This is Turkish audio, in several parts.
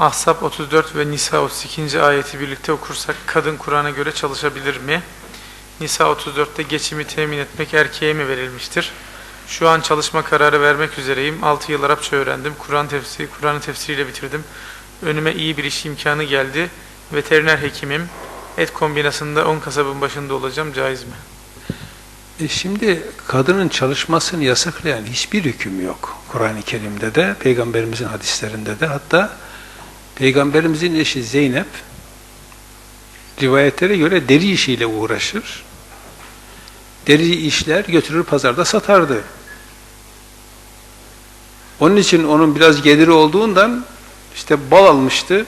Ahzab 34 ve Nisa 32. ayeti birlikte okursak kadın Kur'an'a göre çalışabilir mi? Nisa 34'te geçimi temin etmek erkeğe mi verilmiştir? Şu an çalışma kararı vermek üzereyim. 6 yıl Arapça öğrendim. Kur'an tefsiri, Kur'an'ı tefsiriyle bitirdim. Önüme iyi bir iş imkanı geldi. Veteriner hekimim. Et kombinasında 10 kasabın başında olacağım. Caiz mi? E şimdi kadının çalışmasını yasaklayan hiçbir hüküm yok. Kur'an-ı Kerim'de de, Peygamberimizin hadislerinde de hatta Peygamberimizin eşi Zeynep rivayetlere göre deri işiyle uğraşır. Deri işler götürür pazarda satardı. Onun için onun biraz geliri olduğundan işte bal almıştı.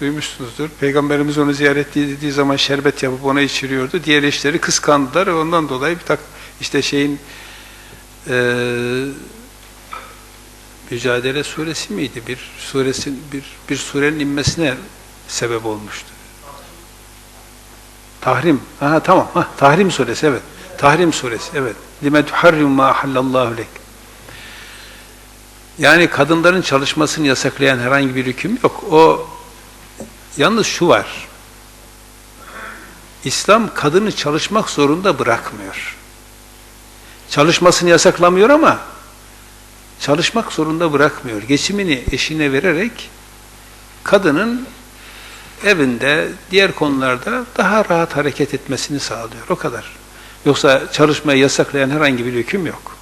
Duymuşsunuzdur. Peygamberimiz onu ziyaret ettiği zaman şerbet yapıp ona içiriyordu. Diğer eşleri kıskandılar ondan dolayı bir tak işte şeyin eee Mücadele suresi miydi? Bir suresin bir bir surenin inmesine sebep olmuştu. Tahrim. Aha tamam. Ha, Tahrim suresi evet. Tahrim suresi evet. Lime tuharrim ma ahallallahu lek. Yani kadınların çalışmasını yasaklayan herhangi bir hüküm yok. O yalnız şu var. İslam kadını çalışmak zorunda bırakmıyor. Çalışmasını yasaklamıyor ama çalışmak zorunda bırakmıyor. Geçimini eşine vererek kadının evinde, diğer konularda daha rahat hareket etmesini sağlıyor. O kadar. Yoksa çalışmayı yasaklayan herhangi bir hüküm yok.